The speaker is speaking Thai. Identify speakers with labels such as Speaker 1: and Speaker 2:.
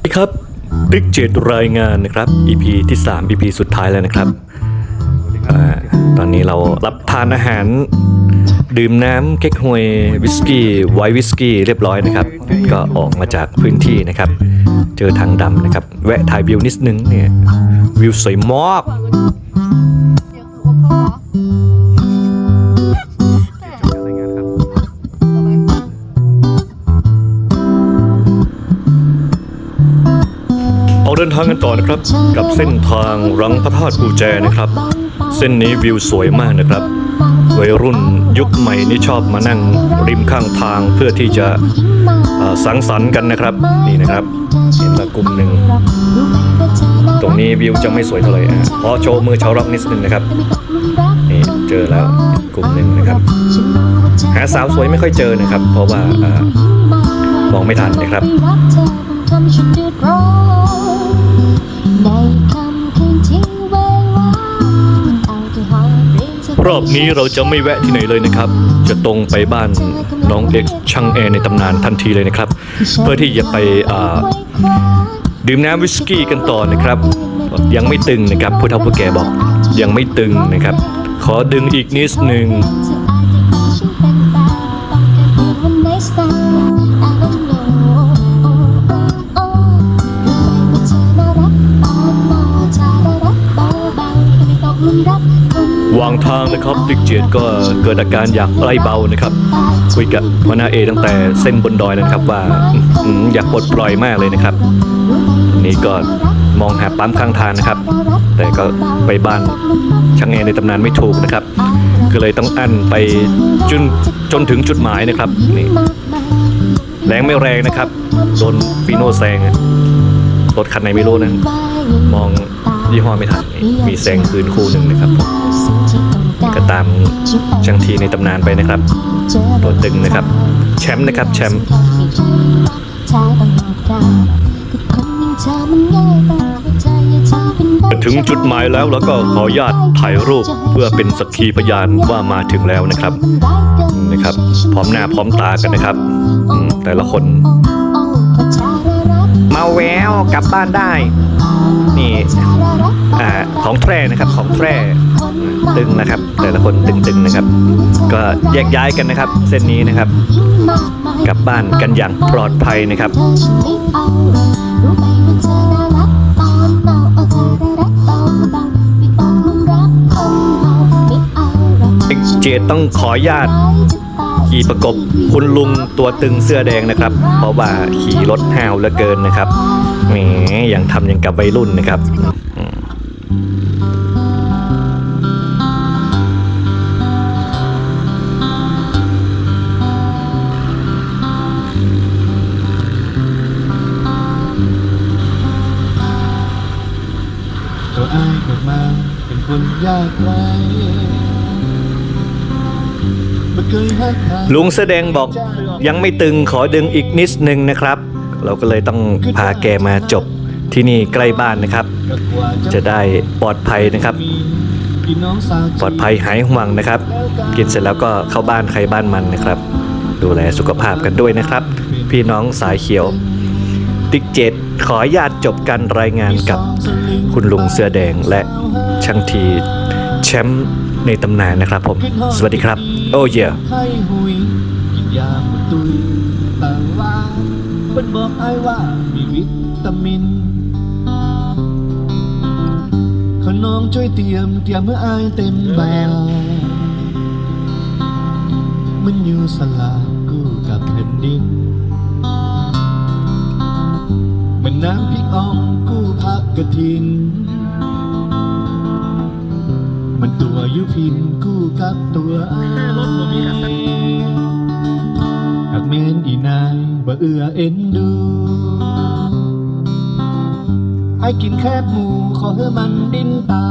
Speaker 1: สวัสดีครับติ๊กเจ็ดรายงานนะครับ EP ที่ 3 EP สุดท้ายแล้วนะครับอาตอนนี้เรารับทานอาหาร ดื่มน้ำเก๊กฮวยวิสกี้ไวท์วิสกี้เรียบร้อยนะครับ ก็ออกมาจากพื้นที่นะครับ เจอทางดำนะครับ แวะถ่ายวิวนิดนึงเนี่ยวิวสวยมากางกันต่อนะครับ กับเส้นทางรังพระธาตุปูแจนะครับ เส้นนี้วิวสวยมากนะครับวัยรุ่นยุคใหม่นี่ชอบมานั่งริมข้างทางเพื่อที่จะสังสรรค์กันนะครับ นี่นะครับเห็นละกลุ่มหนึ่งตรงนี้วิวจะไม่สวยเท่าไหร่อะขอโชว์มือชาวร็อกนิดนึงนะครับนี่เจอแล้วกลุ่มหนึ่งนะครับ หาสาวสวยไม่ค่อยเจอนะครับ เพราะว่ามองไม่ทันนะครับ อบนี้เราจะไม่แวะที่ไหนเลยนะครับ จะตรงไปบ้านน้องเอ็กซ์ช่างแอร์ในตำนานทันทีเลยนะครับ เพื่อที่จะไปอ่าดื่มน้ำวิสกี้กันต่อนะครับ ยังไม่ตึงนะครับผู้เฒ่าผู้แก่บอกยังไม่ตึงนะครับ ขอดึงอีกนิดนึง วางทางนะครับติ๊กเจียดก็เกิดอาการอยากไล่เบานะครับคุยกับหัวนาเอตั้งแต่เส้นบนดอยนะครับว่าอยากปลดปล่อยมากเลยนะครับ นี่ก็มองหาปั๊มข้างทางนะครับ แต่ก็ไปบ้านช่างแอร์ในตำนานไม่ถูกนะครับ ก็เลยต้องอั้นไปจนจนถึงจุดหมายนะครับนี่แรงไม่แรงนะครับโดนฟีโนแซงรถคันไหนไม่รู้นะมอง ยี่ห้อไม่ทันนี่มีแซงคืนคู่หนึ่งนะครับผมก็ตามช่างทีในตำนานไปนะครับตัวตึงนะครับ แชมป์นะครับแชมป์ถึงจุดหมายแล้วแล้วก็ขออนุญาตถ่ายรูปเพื่อเป็นสักขีพยานว่ามาถึงแล้วนะครับนะครับ พร้อมหน้าพร้อมตากันนะครับอืมแต่ละคน มาแววกลับบ้านได้ นี่อ่าของแทร่นะครับของแทร่ตึงนะครับ แต่ละคนตึงๆนะครับ ก็แยกย้ายกันนะครับ เส้นนี้นะครับ กลับบ้านกันอย่างปลอดภัยนะครับเจต้องขออนุญาตขี่ประกบคุณลุงตัวตึงเสื้อแดงนะครับ เพราะว่าขี่รถห้าวเหลือเกินนะครับ แหมยังทำยังกับวัยรุ่นนะครับอืม
Speaker 2: ตัวอ้ายเกิดมาเป็นคนยากไร้ไม่เคยหักใคร
Speaker 1: ลุงเสื้อแดงบอกยังไม่ตึงขอดึงอีกนิดนึงนะครับ เราก็เลยต้องพาแกมาจบที่นี่ใกล้บ้านนะครับ
Speaker 2: ก็กว่า
Speaker 1: จะได้ปลอดภัยนะครับ
Speaker 2: มีพี่น้องสาว
Speaker 1: ปลอดภัยหายห่วงนะครับ กินเสร็จแล้วก็เข้าบ้านใครบ้านมันนะครับ ดูแลสุขภาพกันด้วยนะครับ พี่น้องสายเขียว ติ๊กเจ็ดขออนุญาตจบการรายงานกับคุณลุงเสื้อแดงและช่างทีแชมป์ในตำนานนะครับผม สวัสดีครับ โอ้เย
Speaker 2: พิ่นบอกไอ้ว่ามีวิตามิน ขอน้องช่วยเตรียมเตรียมเมื่อไอายเต็มแบวมันอยู่สลากู้กับแผ่นดินมันน้ำพริกอ่องกู้พักกระถิน มันตัวยุพินกู้กับตัวไอากแม่นอีนายบ่เอื้อเอ็นดูไอ้กินแคบหมูขอให้มันดินตา